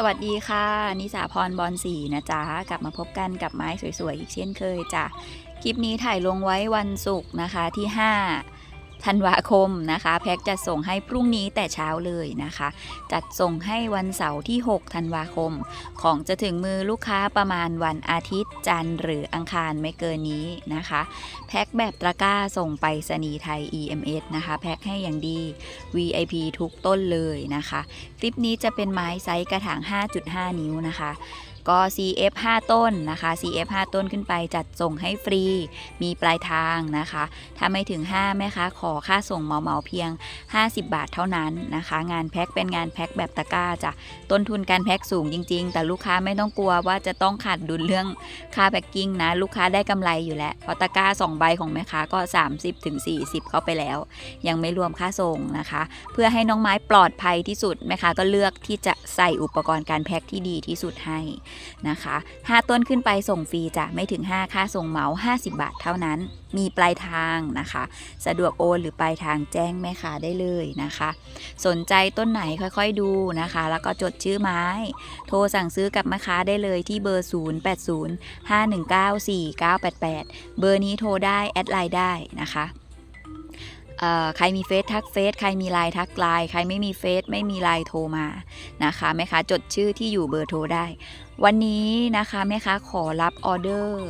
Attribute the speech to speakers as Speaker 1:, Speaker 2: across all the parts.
Speaker 1: สวัสดีค่ะ นิสาพรบอลสีนะจ๊ะ กลับมาพบกันกับไม้สวยๆ อีกเช่นเคยจ้ะ คลิปนี้ถ่ายลงไว้วันศุกร์นะคะที่ 5 ธันวาคมนะคะ แพ็กจะส่งให้พรุ่งนี้แต่เช้าเลยนะคะ จัดส่งให้วันเสาร์ที่ 6 ธันวาคม ของจะถึงมือลูกค้าประมาณวันอาทิตย์จันทร์หรืออังคารไม่เกินนี้นะคะ แพ็คแบบตะกร้าส่งไปรษณีย์ไทย EMS นะคะ แพ็คให้อย่างดี VIP ทุกต้นเลยนะคะคลิปนี้จะเป็นไม้ไซส์กระถาง 5.5 นิ้วนะคะ ก็ CF 5 ต้นนะคะ CF 5 ต้นขึ้นไปจัดส่งให้ฟรี มีปลายทางนะคะ ถ้าไม่ถึง 5 แม่คะขอค่าส่งเหมาเมาเพียง 50 บาทเท่านั้นนะคะ งานแพ็คเป็นงานแพ็คแบบตะกร้าจ้ะต้นทุนการแพ็คสูงจริง ๆ แต่ลูกค้าไม่ต้องกลัวว่าจะต้องขาดดุลเรื่องค่าแพ็คกิ้งนะ ลูกค้าได้กำไรอยู่แล้วเพราะตะกร้า 2 ใบของแม่ค้าก็ 30-40 เข้าไปแล้ว ยังไม่รวมค่าส่งนะคะ เพื่อให้น้องไม้ปลอดภัยที่สุดแม่ค้าก็เลือกที่จะใส่อุปกรณ์การแพ็คที่ดีที่สุดให้นะคะ 5 ต้นขึ้นไปส่งฟรีจ้ะไม่ถึง 5 ค่าส่งเหมา 50 บาทเท่านั้น มีปลายทางนะคะ สะดวกโอนหรือปลายทางแจ้งแม่ค้าได้เลยนะคะ สนใจต้นไหนค่อยๆดูนะคะ แล้วก็จดชื่อไม้ โทรสั่งซื้อกับแม่ค้าได้เลยที่เบอร์ 0805194988 เบอร์นี้โทรได้แอดไลน์ได้นะคะ ใครมีเฟซทักเฟซใครมีไลน์ทักไลน์ใครไม่มีเฟซไม่มีไลน์โทรมานะคะแม่ค้าจดชื่อที่อยู่เบอร์โทรได้ วันนี้นะคะแม่ค้าขอรับออเดอร์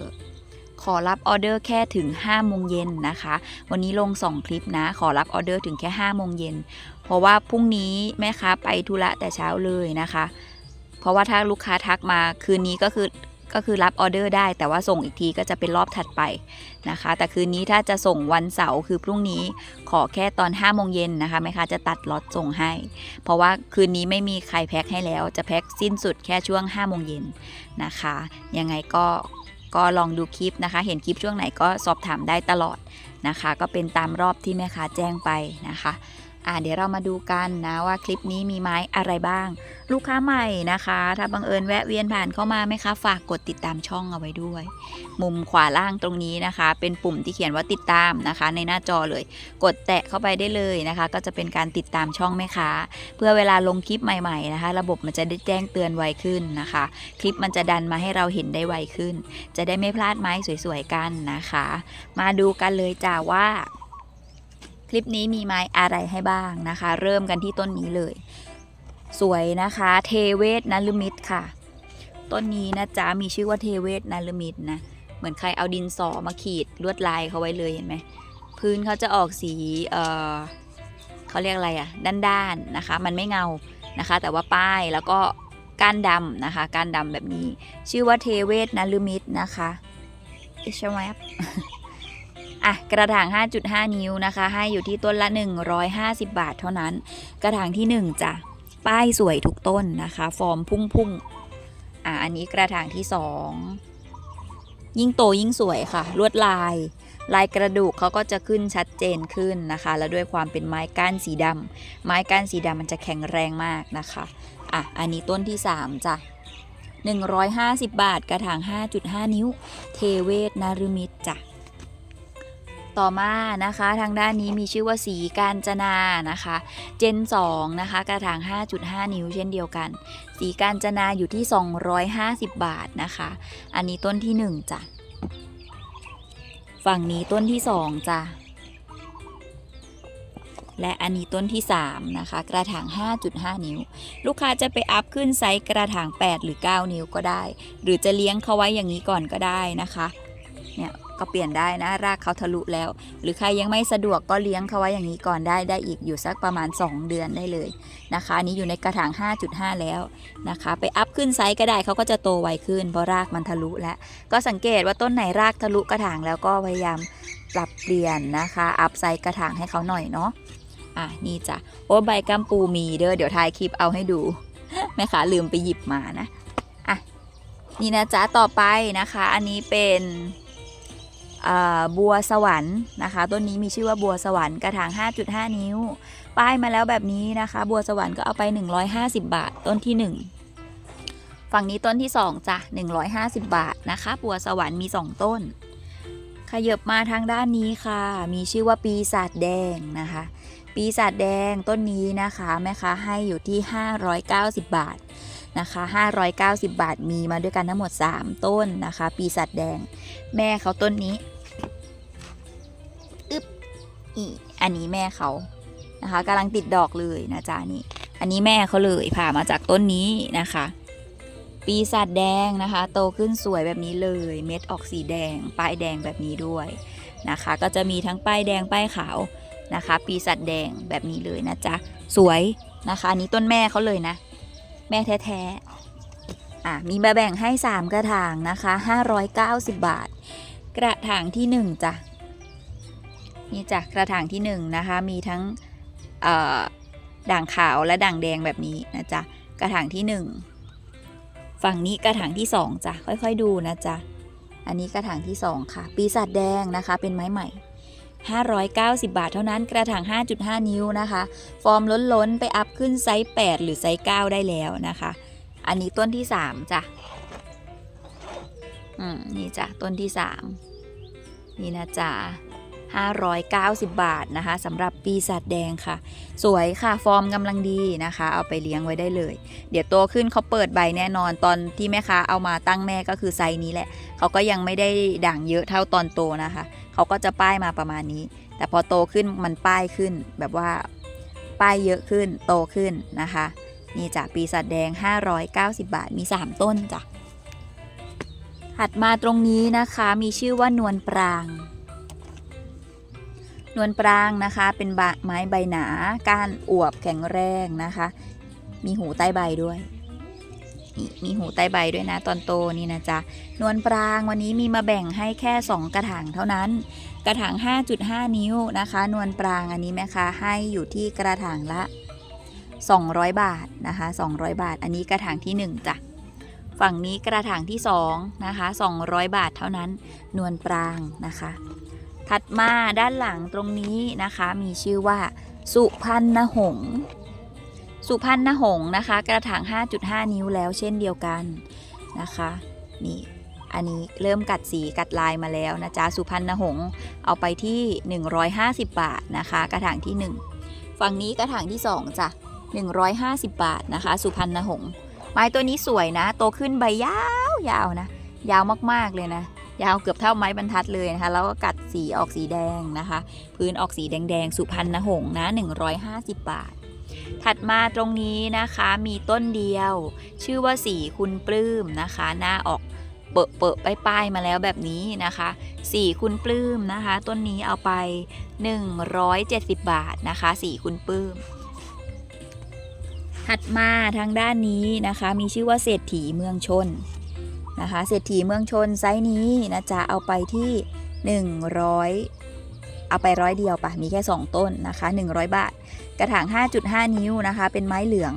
Speaker 1: ขอรับออเดอร์แค่ถึง5โมงเย็นนะคะ วันนี้ลง 2 คลิปนะ ขอรับออเดอร์ถึงแค่5โมงเย็นเพราะว่าพรุ่งนี้แม่ค้าไปธุระแต่เช้าเลยนะคะ เพราะว่าถ้าลูกค้าทักมาคืนนี้ก็คือ ก็คือรับออเดอร์ได้ แต่ว่าส่งอีกทีก็จะเป็นรอบถัดไปนะคะ แต่คืนนี้ถ้าจะส่งวันเสาร์คือพรุ่งนี้ขอแค่ตอน5โมงเย็นนะคะแม่ค้าจะตัดล็อตส่งให้ เพราะว่าคืนนี้ไม่มีใครแพ็คให้แล้ว จะแพ็คสิ้นสุดแค่ช่วง5โมงเย็นนะคะยังไงก็ก็ลองดูคลิปนะคะ เห็นคลิปช่วงไหนก็สอบถามได้ตลอดนะคะ ก็เป็นตามรอบที่แม่ค้าแจ้งไปนะคะ อ่าเดี๋ยวเรามาดูกันนะว่าคลิปนี้มีไม้อะไรบ้าง ลูกค้าใหม่นะคะ ถ้าบังเอิญแวะเวียนผ่านเข้ามาไหมคะ ฝากกดติดตามช่องเอาไว้ด้วย มุมขวาล่างตรงนี้นะคะ เป็นปุ่มที่เขียนว่าติดตามนะคะ ในหน้าจอเลย กดแตะเข้าไปได้เลยนะคะ ก็จะเป็นการติดตามช่องแม่ค้าเพื่อเวลาลงคลิปใหม่ๆนะคะ ระบบมันจะได้แจ้งเตือนไวขึ้นนะคะ คลิปมันจะดันมาให้เราเห็นได้ไวขึ้น จะได้ไม่พลาดไม้สวยๆกันนะคะ มาดูกันเลยจ้าว่า คลิปนี้มีไม้อะไรให้บ้างนะคะ เริ่มกันที่ต้นนี้เลย สวยนะคะ เทเวศนลมิตค่ะ ต้นนี้นะจ๊ะมีชื่อว่าเทเวศนลมิตนะเหมือนใครเอาดินสอมาขีดลวดลายเขาไว้เลยเห็นไหมพื้นเขาจะออกสีเออเขาเรียกอะไรอะด้านๆนะคะ มันไม่เงานะคะ แต่ว่าป้ายแล้วก็ก้านดำนะคะก้านดำแบบนี้ ชื่อว่าเทเวศนลมิตนะคะเอชแวบอ่ะกระถาง 5.5 นิ้วนะคะ ให้อยู่ที่ต้นละ 150 บาทเท่านั้น กระถางที่ 1จ้ะป้ายสวยทุกต้นนะคะ ฟอร์มพุ่งพุ่งๆอะอันนี้กระถางที่ 2 ยิ่งโตยิ่งสวยค่ะ ลวดลาย ลายกระดูกเขาก็จะขึ้นชัดเจนขึ้นนะคะ แล้วด้วยความเป็นไม้ก้านสีดำไม้ก้านสีดำมันจะแข็งแรงมากนะคะอะอันนี้ต้นที่ 3จ้ะ150 บาท กระถาง 5.5 นิ้ว เทเวศนารุมิตรจ้ะ ต่อมานะคะ ทางด้านนี้มีชื่อว่าสีการจนานะคะ เจน 2 นะคะ กระถาง 5.5 นิ้วเช่นเดียวกัน สีการจนาอยู่ที่ 250 บาทนะคะ อันนี้ต้นที่ 1จ้ะฝั่งนี้ต้นที่ 2จ้ะและอันนี้ต้นที่ 3 นะคะ กระถาง 5.5 นิ้ว ลูกค้าจะไปอัพขึ้นไซส์กระถาง 8 หรือ 9 นิ้วก็ได้ หรือจะเลี้ยงเขาไว้อย่างนี้ก่อนก็ได้นะคะ เนี่ย ก็เปลี่ยนได้นะรากเขาทะลุแล้ว หรือใครยังไม่สะดวกก็เลี้ยงเขาไว้อย่างนี้ก่อนได้ได้อีกอยู่สักประมาณ 2 เดือนได้เลยนะคะอันนี้อยู่ในกระถาง 5.5 แล้วนะคะ ไปอัพขึ้นไซส์ก็ได้เขาก็จะโตไวขึ้นเพราะรากมันทะลุแล้ว ก็สังเกตว่าต้นไหนรากทะลุกระถางแล้วก็พยายามปรับเปลี่ยนนะคะ อัพไซส์กระถางให้เขาหน่อยเนาะอะนี่จ้ะโอ้ใบกัมปูมีเด้อเดี๋ยวถ่ายคลิปเอาให้ดูแม่ค้าลืมไปหยิบมานะอะนี่นะจ๊ะต่อไปนะคะ อันนี้เป็น บัวสวรรค์นะคะ ต้นนี้มีชื่อว่าบัวสวรรค์กระถาง 5.5 นิ้ว ป้ายมาแล้วแบบนี้นะคะ บัวสวรรค์ก็เอาไป 150 บาท ต้นที่ 1 ฝั่งนี้ต้นที่2จ้ะ150 บาทนะคะ บัวสวรรค์มี 2 ต้น ขยับมาทางด้านนี้ค่ะ มีชื่อว่าปีศาจแดงนะคะ ปีศาจแดงต้นนี้นะคะแม่ค้าให้อยู่ที่ 590 บาท นะคะ 590 บาทมีมาด้วยกันทั้งหมด 3 ต้นนะคะ ปีศาจแดง แม่เขาต้นนี้อึบอีอันนี้แม่เขานะคะกำลังติดดอกเลยนะจ๊ะนี่ อันนี้แม่เขาเลยผ่ามาจากต้นนี้นะคะ ปีศาจแดงนะคะ โตขึ้นสวยแบบนี้เลย เม็ดออกสีแดง ป้ายแดงแบบนี้ด้วยนะคะ ก็จะมีทั้งป้ายแดงป้ายขาวนะคะ ปีศาจแดงแบบนี้เลยนะจ๊ะ สวยนะคะอันนี้ต้นแม่เขาเลยนะ แม่แท้ๆอะมีมาแบ่งให้ 3 กระถางนะคะ 590 บาท กระถางที่ 1จ้ะนี่จ้ะกระถางที่ 1 นะคะ มีทั้งด่างขาวและด่างแดงแบบนี้นะจ๊ะกระถางที่ 1 ฝั่งนี้กระถางที่2จ้ะค่อยๆดูนะจ๊ะอันนี้กระถางที่ 2 ค่ะ ปีศาจแดงนะคะ เป็นไม้ใหม่ 590 บาทเท่านั้นกระถาง 5.5 นิ้วนะคะ ฟอร์มล้นๆ ไปอัพขึ้นไซส์ 8 หรือไซส์ 9 ได้แล้วนะคะ อันนี้ต้นที่ 3 จ้ะ อืม นี่จ้ะ ต้นที่ 3 นี่นะจ๊ะ590 บาทนะคะสำหรับปีศาจแดงค่ะ สวยค่ะฟอร์มกำลังดีนะคะ เอาไปเลี้ยงไว้ได้เลย เดี๋ยวโตขึ้นเขาเปิดใบแน่นอนตอนที่แม่ค้าเอามาตั้งแม่ก็คือไซส์นี้แหละ เขาก็ยังไม่ได้ด่างเยอะเท่าตอนโตนะคะ เขาก็จะป้ายมาประมาณนี้ แต่พอโตขึ้นมันป้ายขึ้นแบบว่าป้ายเยอะขึ้นโตขึ้นนะคะ นี่จ้ะปีศาจแดง 590 บาทมี 3 ต้นจ้ะถัดมาตรงนี้นะคะมีชื่อว่านวลปราง นวลปรางนะคะเป็นบไม้ใบหนา ก้านอวบแข็งแรงนะคะ มีหูใต้ใบด้วย นี่มีหูใต้ใบด้วยนะตอนโตนี่นะจ๊ะนวลปรางวันนี้มีมาแบ่งให้แค่ 2 กระถางเท่านั้น กระถาง 5.5 นิ้วนะคะ นวลปรางอันนี้แม่ค้าให้อยู่ที่กระถางละ 200 บาทนะคะ 200 บาท อันนี้กระถางที่ 1จ้ะฝั่งนี้กระถางที่2นะคะ 200 บาทเท่านั้น นวลปรางนะคะ ถัดมาด้านหลังตรงนี้นะคะ มีชื่อว่า สุพรรณหงส์ สุพรรณหงนะคะ กระถาง 5.5 นิ้วแล้วเช่นเดียวกันนะคะ นี่อันนี้เริ่มกัดสีกัดลายมาแล้วนะจ๊ะสุพรรณหงเอาไปที่ 150 บาทนะคะ กระถางที่ 1 ฝั่งนี้กระถางที่2จ้ะ150 บาทนะคะ สุพรรณหงไม้ตัวนี้สวยนะ โตขึ้นใบยาวยาวนะ ยาวมากๆเลยนะ ยาวเกือบเท่าไม้บรรทัดเลยนะคะ แล้วก็กัดสีออกสีแดงนะคะ พื้นออกสีแดงๆ สุพรรณหงนะ 150 บาท ถัดมาตรงนี้นะคะมีต้นเดียว ชื่อว่าสีคุณปลื้มนะคะ หน้าออกเปอะเปอะป้ายๆมาแล้วแบบนี้นะคะสีคุณปลื้มนะคะ ต้นนี้เอาไป 170 บาทนะคะสีคุณปลื้มถัดมาทางด้านนี้นะคะ มีชื่อว่าเศรษฐีเมืองชนนะคะ เศรษฐีเมืองชนไซส์นี้นะจ๊ะเอาไปที่100 เอาไปร้อยเดียวปะมีแค่ 2 ต้นนะคะ 100 บาท กระถาง 5.5 นิ้วนะคะ เป็นไม้เหลือง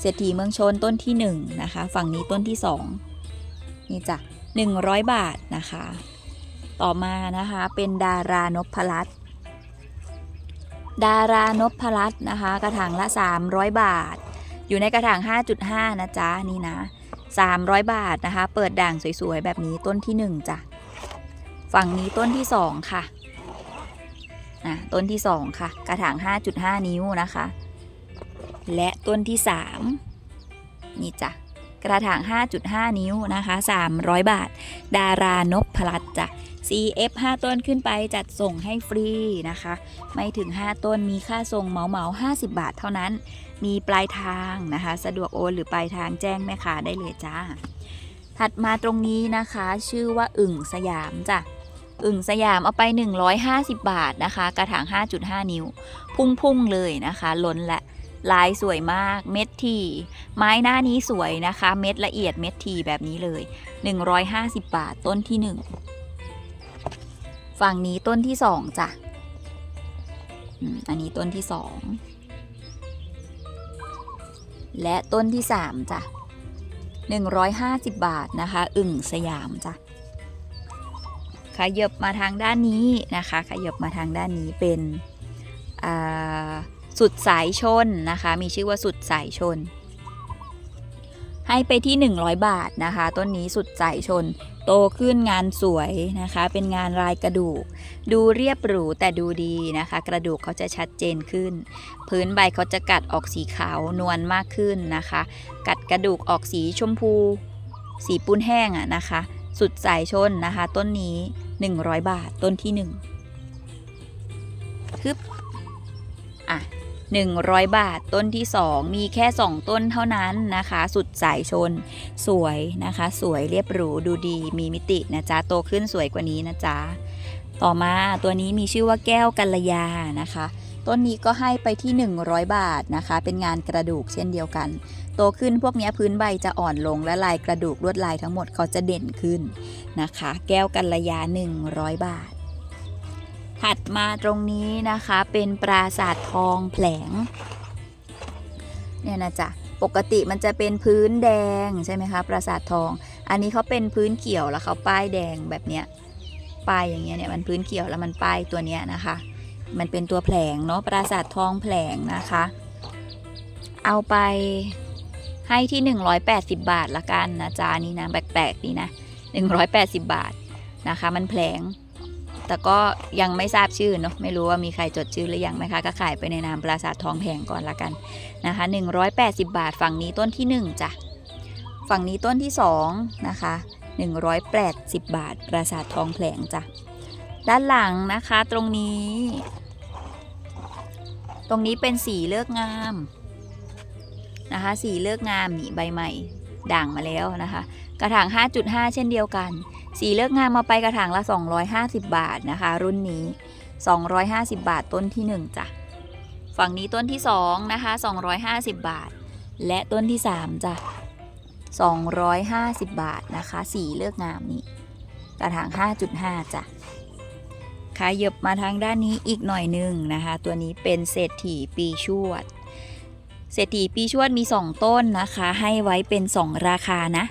Speaker 1: เศรษฐีเมืองชนต้นที่1นะคะ ฝั่งนี้ต้นที่ 2 นี่จ้ะ100 บาทนะคะ ต่อมานะคะเป็นดารานพรัตน์ดารานพรัตน์นะคะ กระถางละ 300 บาท อยู่ในกระถาง 5.5 นะจ๊ะนี่นะ 300 บาทนะคะ เปิดด่างสวยๆ แบบนี้ต้นที่ 1จ้ะฝั่งนี้ต้นที่ 2 ค่ะ อะต้นที่ 2 ค่ะ กระถาง 5.5 นิ้วนะคะ และต้นที่ 3 นี่จ้ะกระถาง 5.5 นิ้วนะคะ 300 บาท ดารานพรัตน์จ้ะ CF 5 ต้นขึ้นไปจัดส่งให้ฟรีนะคะ ไม่ถึง 5 ต้นมีค่าส่งเหมาเหมา50 บาทเท่านั้น มีปลายทางนะคะ สะดวกโอนหรือปลายทางแจ้งแม่ค้าได้เลยจ้า ถัดมาตรงนี้นะคะ ชื่อว่าอึ่งสยามจ้ะ อึ่งสยามเอาไป 150 บาทนะคะ กระถาง 5.5 นิ้ว พุ่งๆเลยนะคะ ล้นและลายสวยมากเม็ดทีไม้หน้านี้สวยนะคะ เม็ดละเอียดเม็ดทีแบบนี้เลย 150 บาทต้นที่ 1 ฝั่งนี้ต้นที่ 2จ้ะอันนี้ต้นที่ 2 และต้นที่ 3จ้ะ150 บาทนะคะ อึ่งสยามจ้ะ ขยับมาทางด้านนี้นะคะขยับมาทางด้านนี้เป็นสุดสายชนนะคะ มีชื่อว่าสุดสายชน ให้ไปที่ 100 บาทนะคะ ต้นนี้สุดใจชน โตขึ้นงานสวยนะคะ เป็นงานลายกระดูก ดูเรียบหรูแต่ดูดีนะคะ กระดูกเขาจะชัดเจนขึ้น พื้นใบเขาจะกัดออกสีขาวนวลมากขึ้นนะคะ กัดกระดูกออกสีชมพู สีปูนแห้งอะนะคะ สุดสายชนนะคะ ต้นนี้ 100 บาท ต้นที่1คึบ อะ 100 บาท ต้นที่ 2 มีแค่ 2 ต้นเท่านั้นนะคะ สุดสายชน สวยนะคะ สวยเรียบหรู ดูดี มีมิตินะจ๊ะ โตขึ้นสวยกว่านี้นะจ๊ะ ต่อมาตัวนี้มีชื่อว่าแก้วกัลยานะคะ ต้นนี้ก็ให้ไปที่ 100 บาทนะคะ เป็นงานกระดูกเช่นเดียวกัน โตขึ้นพวกนี้พื้นใบจะอ่อนลงและลายกระดูกลวดลายทั้งหมดเขาจะเด่นขึ้นนะคะ แก้วกัลยา 100 บาท ถัดมาตรงนี้นะคะเป็นปราสาททองแผลงเนี่ยนะจ๊ะปกติมันจะเป็นพื้นแดงใช่ไหมคะปราสาททอง อันนี้เขาเป็นพื้นเขียวแล้วเขาป้ายแดงแบบเนี้ยป้ายอย่างเงี้ยเนี่ยมันพื้นเขียวแล้วมันป้ายตัวเนี้ยนะคะ มันเป็นตัวแผลงเนาะปราสาททองแผลงนะคะ เอาไป ให้ที่ 180 บาทละกันนะจ๊ะนี่นะแปลกๆดีนะ 180 บาทนะคะ มันแผลง แต่ก็ยังไม่ทราบชื่อเนาะไม่รู้ว่ามีใครจดชื่อหรือยังไหมคะก็ขายไปในนามปราสาททองแผงก่อนละกันนะคะ 180 บาท ฝั่งนี้ต้นที่ 1จ้ะฝั่งนี้ต้นที่2นะคะ180 บาท ปราสาททองแผลงจ้ะด้านหลังนะคะตรงนี้ ตรงนี้เป็นสีเลือกงาม นะคะสีเลือกงามนี่ใบใหม่ด่างมาแล้วนะคะ กระถาง 5.5 เช่นเดียวกัน สีเลือกงามมาไปกระถางละ 250 บาทนะคะ รุ่นนี้ 250 บาทต้นที่ 1จ้ะฝั่งนี้ต้นที่2นะคะ250 บาท และต้นที่3จ้ะ250 บาทนะคะ สีเลือกงามนี่กระถาง 5.5จ้ะขยับมาทางด้านนี้อีกหน่อยหนึ่งนะคะ ตัวนี้เป็นเศรษฐีปีชวด เศรษฐีปีชวดมี 2 ต้นนะคะ ให้ไว้เป็น 2 ราคานะ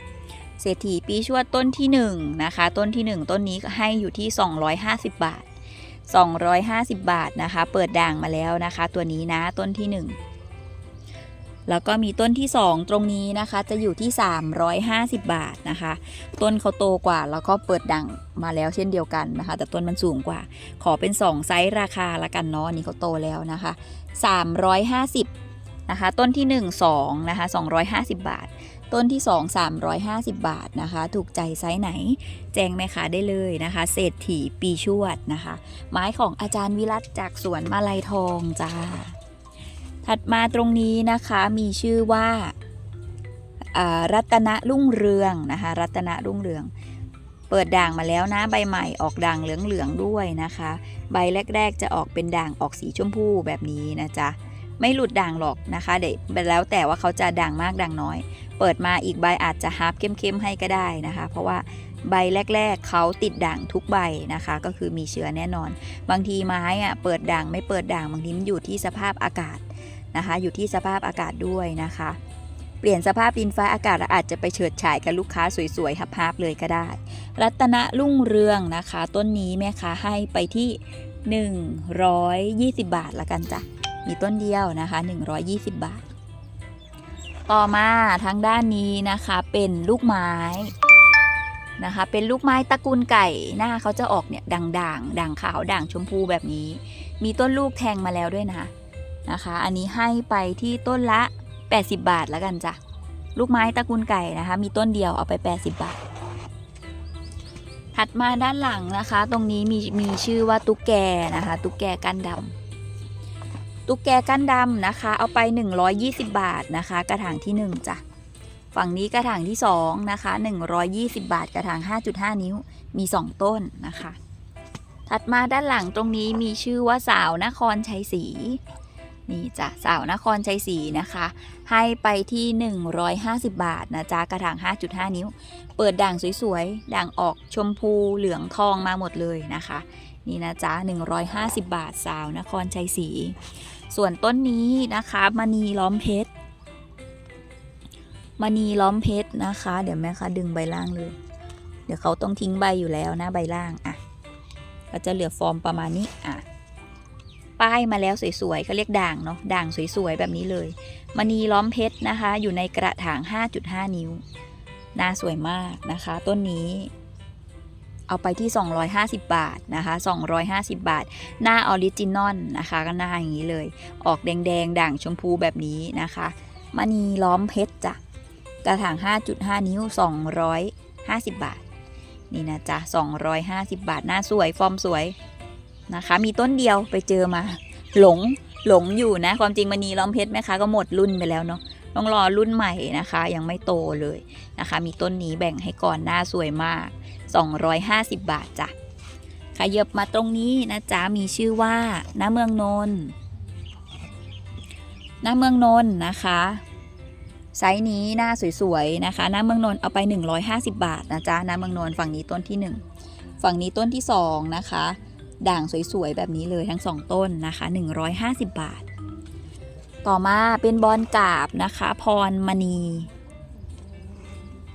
Speaker 1: เศรษฐีปีชวดต้นที่1นะคะ ต้นที่ 1 ต้นนี้ให้อยู่ที่ 250 บาท 250 บาทนะคะ เปิดด่างมาแล้วนะคะ ตัวนี้นะต้นที่ 1 แล้วก็มีต้นที่ 2 ตรงนี้นะคะ จะอยู่ที่ 350 บาทนะคะ ต้นเขาโตกว่าแล้วก็เปิดด่างมาแล้วเช่นเดียวกันนะคะ แต่ต้นมันสูงกว่า ขอเป็น 2 ไซส์ราคาละกันเนาะอันนี่เขาโตแล้วนะคะ 350 นะคะ ต้นที่ 1 2นะคะ250 บาท ต้นที่ 2 350 บาทนะคะ ถูกใจไซส์ไหน แจ้งแม่ค้าได้เลยนะคะ เศรษฐีปีชวดนะคะ ไม้ของอาจารย์วิรัตจากสวนมาลัยทองจ้า ถัดมาตรงนี้นะคะมีชื่อว่าอ่ารัตนรุ่งเรืองนะคะ รัตนรุ่งเรือง เปิดด่างมาแล้วนะใบใหม่ออกด่างเหลืองๆด้วยนะคะ ใบแรก ๆ จะออกเป็นด่างออกสีชมพูแบบนี้นะจ๊ะ ไม่หลุดด่างหรอกนะคะ เดี๋ยวแล้วแต่ว่าเขาจะด่างมากด่างน้อย เปิดมาอีกใบอาจจะฮาร์ปเข้มๆให้ก็ได้นะคะ เพราะว่าใบแรก ๆเขาติดด่างทุกใบนะคะ ก็คือมีเชื้อแน่นอน บางทีไม้อะเปิดด่างไม่เปิดด่างบางทีมันอยู่ที่สภาพอากาศนะคะ อยู่ที่สภาพอากาศด้วยนะคะ เปลี่ยนสภาพดินฟ้าอากาศอาจจะไปเฉิดฉายกับลูกค้าสวยๆฮับๆเลยก็ได้ รัตนรุ่งเรืองนะคะ ต้นนี้แม่ค้าให้ไปที่ 120 บาทละกันจ้ะ มีต้นเดียวนะคะ 120 บาท ต่อมาทางด้านนี้นะคะเป็นลูกไม้นะคะ เป็นลูกไม้ตระกูลไก่หน้าเขาจะออกเนี่ยด่างๆด่างขาวด่างชมพูแบบนี้ มีต้นลูกแทงมาแล้วด้วยนะนะคะ อันนี้ให้ไปที่ต้นละ 80 บาทแล้วกันจ้ะลูกไม้ตระกูลไก่นะคะ มีต้นเดียวเอาไป 80 บาท ถัดมาด้านหลังนะคะ ตรงนี้มีมีชื่อว่าตุ๊กแกนะคะ ตุ๊กแกก้านดำ ตุ๊กแกก้านดำนะคะ เอาไป 120 บาทนะคะ กระถางที่ 1จ้ะฝั่งนี้กระถางที่2นะคะ120 บาท กระถาง 5.5 นิ้วมี 2 ต้นนะคะ ถัดมาด้านหลังตรงนี้มีชื่อว่าสาวนครชัยศรีนี่จ้ะสาวนครชัยศรีนะคะ ให้ไปที่ 150 บาทนะจ๊ะกระถาง 5.5 นิ้ว เปิดด่างสวยๆ ด่างออกชมพูเหลืองทองมาหมดเลยนะคะ นี่นะจ๊ะ150 บาทสาวนครชัยศรี ส่วนต้นนี้นะคะมณีล้อมเพชรมณีล้อมเพชรนะคะ เดี๋ยวแม่คะดึงใบล่างเลย เดี๋ยวเขาต้องทิ้งใบอยู่แล้วนะใบล่างอะก็จะเหลือฟอร์มประมาณนี้อะป้ายมาแล้วสวยๆเขาเรียกด่างเนาะด่างสวยๆแบบนี้เลยมณีล้อมเพชรนะคะ อยู่ในกระถาง 5.5 นิ้วน่าสวยมากนะคะ ต้นนี้ เอาไปที่ 250 บาทนะคะ 250 บาท หน้าออริจินอลนะคะก็หน้าอย่างนี้เลย ออกแดงๆด่างชมพูแบบนี้นะคะมณีล้อมเพชรจ้ะกระถาง 5.5 นิ้ว 250 บาท นี่นะจ๊ะ 250 บาท หน้าสวยฟอร์มสวยนะคะ มีต้นเดียวไปเจอมา หลงหลงอยู่นะ ความจริงมณีล้อมเพชรแม่ค้าก็หมดรุ่นไปแล้วเนาะต้องรอรุ่นใหม่นะคะ ยังไม่โตเลยนะคะ มีต้นนี้แบ่งให้ก่อนหน้าสวยมาก 250 บาทจ้ะขยับมาตรงนี้นะจ๊ะมีชื่อว่าน้าเมืองนนท์น้าเมืองนนท์นะคะไซส์นี้หน้าสวยๆนะคะหน้าเมืองนนท์เอาไป 150 บาทนะจ๊ะหน้าเมืองนนท์ฝั่งนี้ต้นที่ 1 ฝั่งนี้ต้นที่ 2 นะคะ ด่างสวยๆแบบนี้เลยทั้ง 2 ต้นนะคะ 150 บาท ต่อมาเป็นบอลกาบนะคะ พรมณี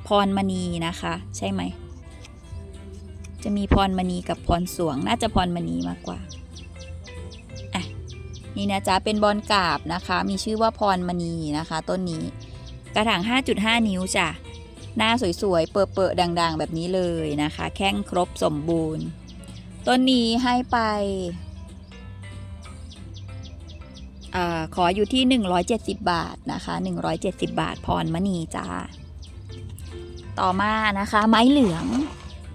Speaker 1: พรมณีนะคะ ใช่ไหม จะมีพรมณีกับพรสวง น่าจะพรมณีมากกว่าอะนี่นะจ๊ะเป็นบอลกาบนะคะ มีชื่อว่าพรมณีนะคะ ต้นนี้ กระถาง 5.5 นิ้วจ้ะ หน้าสวยๆ เปิดๆด่างๆ แบบนี้เลยนะคะ แข้งครบสมบูรณ์ ต้นนี้ให้ไปอขออยู่ที่ 170 บาทนะคะ 170 บาทพรมณีจ้า ต่อมานะคะ ไม้เหลือง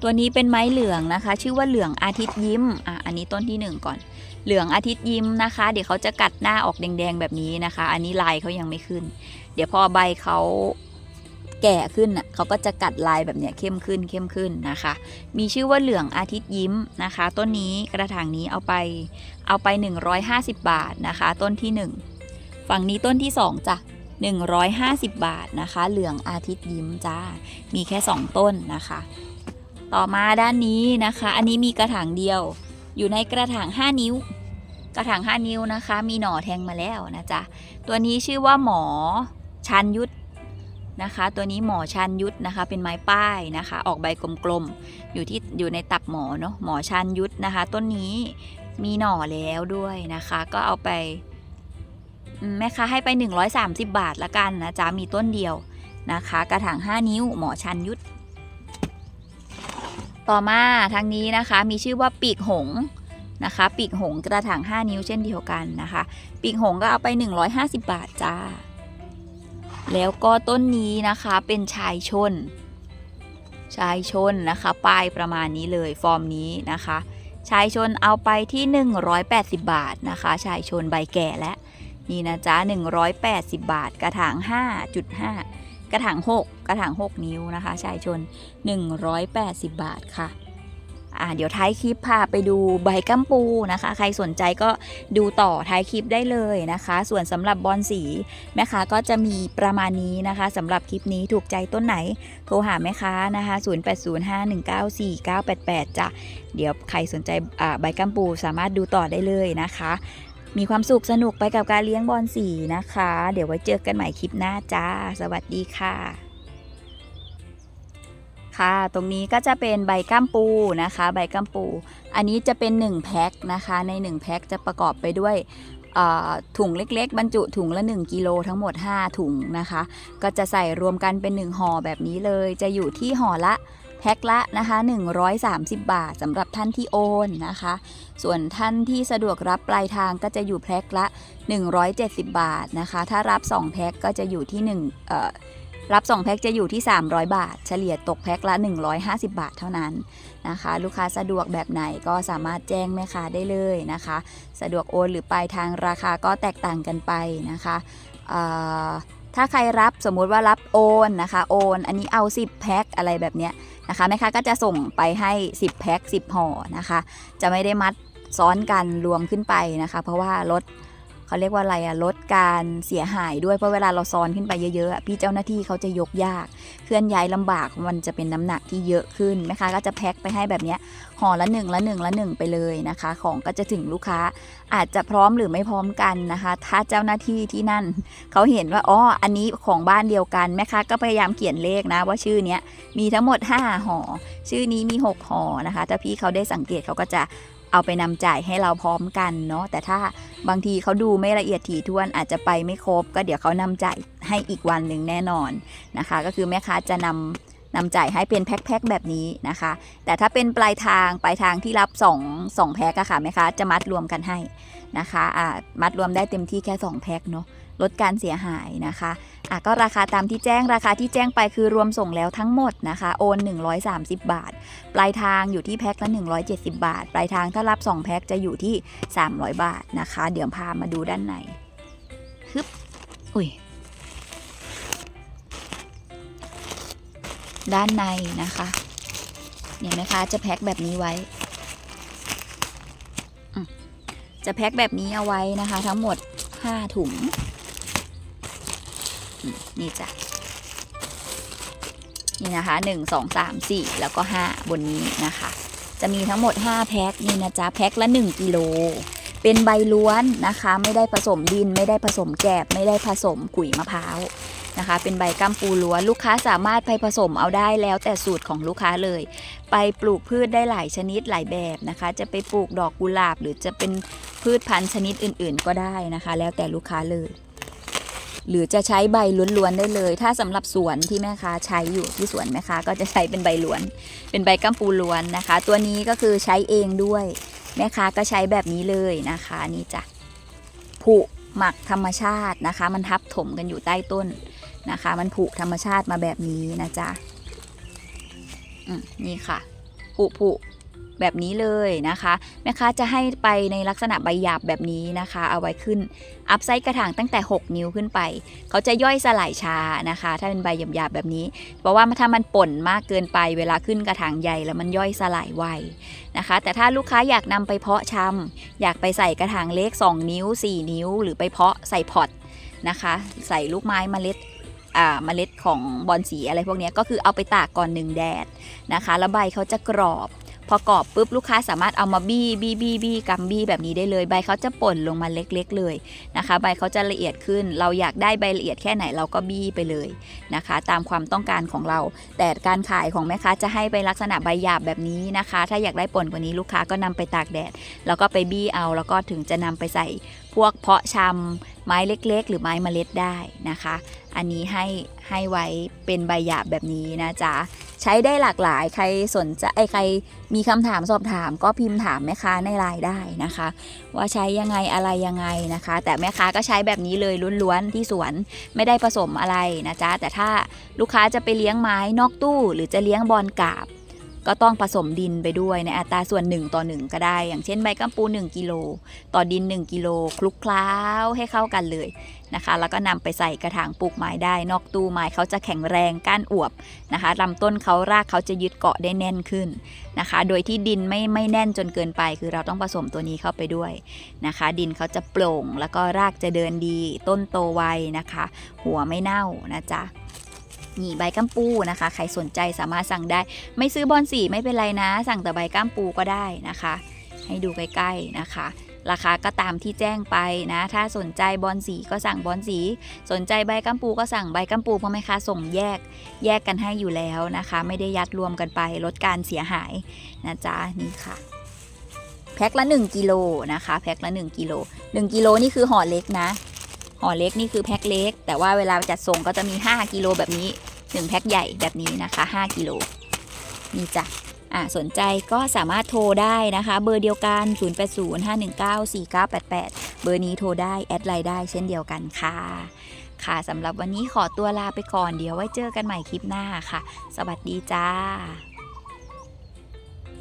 Speaker 1: ตัวนี้เป็นไม้เหลืองนะคะ ชื่อว่าเหลืองอาทิตย์ยิ้มอะอันนี้ต้นที่หนึ่งก่อน เหลืองอาทิตย์ยิ้มนะคะ เดี๋ยวเขาจะกัดหน้าออกแดงๆแบบนี้นะคะ อันนี้ลายเขายังไม่ขึ้น เดี๋ยวพอใบเขาแก่ขึ้นน่ะเขาก็จะกัดลายแบบเนี้ยเข้มขึ้นเข้มขึ้นนะคะ มีชื่อว่าเหลืองอาทิตย์ยิ้มนะคะ ต้นนี้กระถางนี้เอาไปเอาไป 150 บาทนะคะ ต้นที่ 1 ฝั่งนี้ต้นที่2จ้ะ150 บาทนะคะ เหลืองอาทิตย์ยิ้มจ้า มีแค่ 2 ต้นนะคะ ต่อมาด้านนี้นะคะ อันนี้มีกระถางเดียว อยู่ในกระถาง 5 นิ้ว กระถาง 5 นิ้วนะคะ มีหน่อแทงมาแล้วนะจ๊ะ ตัวนี้ชื่อว่าหมอชันยุทธนะคะ ตัวนี้หมอชันยุทธนะคะ เป็นไม้ป้ายนะคะ ออกใบกลมๆ อยู่ที่อยู่ในตับหมอเนาะ หมอชันยุทธนะคะ ต้นนี้มีหน่อแล้วด้วยนะคะ ก็เอาไปแม่ค้าให้ไป 130 บาทละกันนะจ๊ะ มีต้นเดียวนะคะ กระถาง 5 นิ้ว หมอชันยุทธ ต่อมาทางนี้นะคะมีชื่อว่าปีกหงนะคะ ปีกหงกระถาง 5 นิ้วเช่นเดียวกันนะคะ ปีกหงก็เอาไป 150 บาทจ้า แล้วก็ต้นนี้นะคะเป็นชายชน ชายชนนะคะป้ายประมาณนี้เลยฟอร์มนี้นะคะ ชายชนเอาไปที่ 180 บาทนะคะ ชายชนใบแก่และนี่นะจ๊ะ180 บาท กระถาง 5.5 กระถาง 6 กระถาง 6 นิ้วนะคะ ชายชน 180 บาทค่ะอ่าเดี๋ยวท้ายคลิปพาไปดูใบกัมปูนะคะ ใครสนใจก็ดูต่อท้ายคลิปได้เลยนะคะ ส่วนสำหรับบอลสีแม่ค้าก็จะมีประมาณนี้นะคะสำหรับคลิปนี้ถูกใจต้นไหน โทรหาแม่ค้านะคะ 0805194988จ้ะเดี๋ยวใครสนใจอ่าใบกัมปูสามารถดูต่อได้เลยนะคะ มีความสุขสนุกไปกับการเลี้ยงบอลสีนะคะ เดี๋ยวไว้เจอกันใหม่คลิปหน้าจ้า สวัสดีค่ะ ค่ะ ตรงนี้ก็จะเป็นใบก้ามปูนะคะ ใบก้ามปู อันนี้จะเป็น1แพ็คนะคะ ใน1แพ็คจะประกอบไปด้วยถุงเล็กๆ บรรจุถุงละ 1กิโลทั้งหมด 5 ถุงนะคะ ก็จะใส่รวมกันเป็น 1ห่อแบบนี้เลย จะอยู่ที่ห่อละแพ็คละนะคะ130 บาทสำหรับท่านที่โอนนะคะ ส่วนท่านที่สะดวกรับปลายทางก็จะอยู่แพ็คละ 170 บาทนะคะ ถ้ารับ 2 แพ็คก็จะอยู่ที่1เอ่อ รับ 2 แพ็คจะอยู่ที่ 300 บาท เฉลี่ยตกแพ็คละ 150 บาทเท่านั้นนะคะ ลูกค้าสะดวกแบบไหนก็สามารถแจ้งแม่ค้าได้เลยนะคะ สะดวกโอนหรือปลายทางราคาก็แตกต่างกันไปนะคะถ้าใครรับสมมุติว่ารับโอนนะคะโอน อันนี้เอา 10 แพ็คอะไรแบบเนี้ยนะคะแม่ค้าก็จะส่งไปให้ 10 แพ็ค10ห่อนะคะ จะไม่ได้มัดซ้อนกันรวมขึ้นไปนะคะ เพราะว่าลด เขาเรียกว่าอะไรอะลดการเสียหายด้วยเพราะเวลาเราซ้อนขึ้นไปเยอะๆอะพี่เจ้าหน้าที่เขาจะยกยาก เคลื่อนย้ายลำบากมันจะเป็นน้ำหนักที่เยอะขึ้นแม่ค้าก็จะแพ็คไปให้แบบนี้ห่อละหนึ่งละหนึ่งละหนึ่งไปเลยนะคะ ของก็จะถึงลูกค้าอาจจะพร้อมหรือไม่พร้อมกันนะคะ ถ้าเจ้าหน้าที่ที่นั่นเขาเห็นว่าอ๋ออันนี้ของบ้านเดียวกันแม่ค้าก็พยายามเขียนเลขนะว่าชื่อเนี้ยมีทั้งหมด 5ห่อชื่อนี้มี 6ห่อนะคะ ถ้าพี่เขาได้สังเกตเขาก็จะ เอาไปนำจ่ายให้เราพร้อมกันเนาะแต่ถ้าบางทีเขาดูไม่ละเอียดถี่ถ้วนอาจจะไปไม่ครบ ก็เดี๋ยวเขานำจ่ายให้อีกวันหนึ่งแน่นอนนะคะ ก็คือแม่ค้าจะนำนำจ่ายให้เป็นแพ็คๆแบบนี้นะคะ แต่ถ้าเป็นปลายทางปลายทางที่รับ2 2แพ็คอะค่ะแม่ค้าจะมัดรวมกันให้นะคะอ่ามัดรวมได้เต็มที่แค่ 2 แพ็คเนาะ ลดการเสียหายนะคะอะก็ราคาตามที่แจ้งราคาที่แจ้งไปคือรวมส่งแล้วทั้งหมดนะคะโอน 130 บาท ปลายทางอยู่ที่แพ็คละ170 บาท ปลายทางถ้ารับ 2 แพ็คจะอยู่ที่ 300 บาทนะคะ เดี๋ยวพามาดูด้านในฮึบอุ้ยด้านในนะคะเนี่ยไหมคะจะแพ็คแบบนี้ไว้จะแพ็คแบบนี้เอาไว้นะคะ ทั้งหมด 5 ถุง นี่จ้ะนี่นะคะ 1 2 3 4 แล้วก็ 5 บนนี้นะคะ จะมีทั้งหมด 5 แพ็คนี่นะจ๊ะแพ็คละ 1 กิโล เป็นใบล้วนนะคะ ไม่ได้ผสมดิน ไม่ได้ผสมแกบไม่ได้ผสมขุยมะพร้าวนะคะ เป็นใบกัมปูล้วนลูกค้าสามารถไปผสมเอาได้แล้วแต่สูตรของลูกค้าเลย ไปปลูกพืชได้หลายชนิดหลายแบบนะคะ จะไปปลูกดอกกุหลาบ หรือจะเป็นพืชพันธุ์ชนิดอื่น ๆ ก็ได้นะคะ แล้วแต่ลูกค้าเลย หรือจะใช้ใบล้วนๆได้เลย ถ้าสำหรับสวนที่แม่ค้าใช้อยู่ที่สวนแม่ค้าก็จะใช้เป็นใบล้วน เป็นใบกัมปูล้วนนะคะ ตัวนี้ก็คือใช้เองด้วย แม่ค้าก็ใช้แบบนี้เลยนะคะนี่จ้ะผุหมักธรรมชาตินะคะ มันทับถมกันอยู่ใต้ต้นนะคะ มันผุธรรมชาติมาแบบนี้นะจ๊ะนี่ค่ะผุผุ แบบนี้เลยนะคะแม่ค้าจะให้ไปในลักษณะใบหยาบแบบนี้นะคะ เอาไว้ขึ้น อัพไซต์กระถางตั้งแต่ 6 นิ้วขึ้นไป เขาจะย่อยสลายช้านะคะ ถ้าเป็นใบหยาบๆแบบนี้ เพราะว่าถ้ามันป่นมากเกินไปเวลาขึ้นกระถางใหญ่แล้วมันย่อยสลายไวนะคะ แต่ถ้าลูกค้าอยากนำไปเพาะชำอยากไปใส่กระถางเล็ก 2 นิ้ว 4 นิ้ว หรือไปเพาะใส่พอตนะคะ ใส่ลูกไม้เมล็ดเมล็ดของบอนสีอะไรพวกนี้ก็คือเอาไปตากก่อนหนึ่งแดดนะคะ แล้วใบเขาจะกรอบ พอกรอบปุ๊บลูกค้าสามารถเอามาบี้บี้บี้บี้กำบี้แบบนี้ได้เลย ใบเขาจะป่นลงมาเล็กๆเลยนะคะ ใบเขาจะละเอียดขึ้น เราอยากได้ใบละเอียดแค่ไหนเราก็บี้ไปเลยนะคะ ตามความต้องการของเรา แต่การขายของแม่ค้าจะให้ไปลักษณะใบหยาบแบบนี้นะคะ ถ้าอยากได้ป่นกว่านี้ลูกค้าก็นำไปตากแดด แล้วก็ไปบี้เอาแล้วก็ถึงจะนำไปใส่พวกเพาะชำไม้เล็กๆ หรือไม้เมล็ดได้นะคะ อันนี้ให้ให้ไว้เป็นใบหยาบแบบนี้นะจ๊ะ ใช้ได้หลากหลายใครสนใจใครมีคำถามสอบถามก็พิมพ์ถามแม่ค้าในไลน์ได้นะคะ ว่าใช้ยังไงอะไรยังไงนะคะ แต่แม่ค้าก็ใช้แบบนี้เลยล้วนๆที่สวนไม่ได้ผสมอะไรนะจ๊ะแต่ถ้าลูกค้าจะไปเลี้ยงไม้นอกตู้ หรือจะเลี้ยงบอลกาบ ก็ต้องผสมดินไปด้วยในอัตราส่วน 1 ต่อ 1 ก็ได้ อย่างเช่นใบกัมปู 1 กิโลต่อดิน 1 กิโลคลุกเคล้าให้เข้ากันเลย นะคะ แล้วก็นำไปใส่กระถางปลูกไม้ได้ นอกตู้ไม้เขาจะแข็งแรงก้านอวบนะคะลำต้นเขารากเขาจะยึดเกาะได้แน่นขึ้นนะคะ โดยที่ดินไม่ไม่แน่นจนเกินไป คือเราต้องผสมตัวนี้เข้าไปด้วยนะคะ ดินเขาจะโปร่ง แล้วก็รากจะเดินดี ต้นโตไวนะคะ หัวไม่เน่านะจ๊ะนี่ใบกัมปูนะคะ ใครสนใจสามารถสั่งได้ ไม่ซื้อบอลสีไม่เป็นไรนะ สั่งแต่ใบกัมปูก็ได้นะคะ ให้ดูใกล้ๆนะคะ ราคาก็ตามที่แจ้งไปนะ ถ้าสนใจบอลสีก็สั่งบอลสี สนใจใบกัมปูก็สั่งใบกัมปูเพราะแม่ค้าส่งแยกแยกกันให้อยู่แล้วนะคะ ไม่ได้ยัดรวมกันไปลดการเสียหายนะจ๊ะนี่ค่ะแพ็คละ 1กิโลนะคะแพ็คละ 1กิโล1กิโลนี่คือห่อเล็กนะห่อเล็กนี่คือแพ็คเล็ก แต่ว่าเวลาจัดส่งก็จะมี 5กิโลแบบนี้1แพ็คใหญ่แบบนี้นะคะ 5กิโลนี่จ้ะอะ สนใจก็สามารถโทรได้นะคะ เบอร์เดียวกัน 0805194988 เบอร์นี้โทรได้ แอดไลน์ได้เช่นเดียวกันค่ะ ค่ะสำหรับวันนี้ขอตัวลาไปก่อนเดี๋ยวไว้เจอกันใหม่คลิปหน้าค่ะ สวัสดีจ้า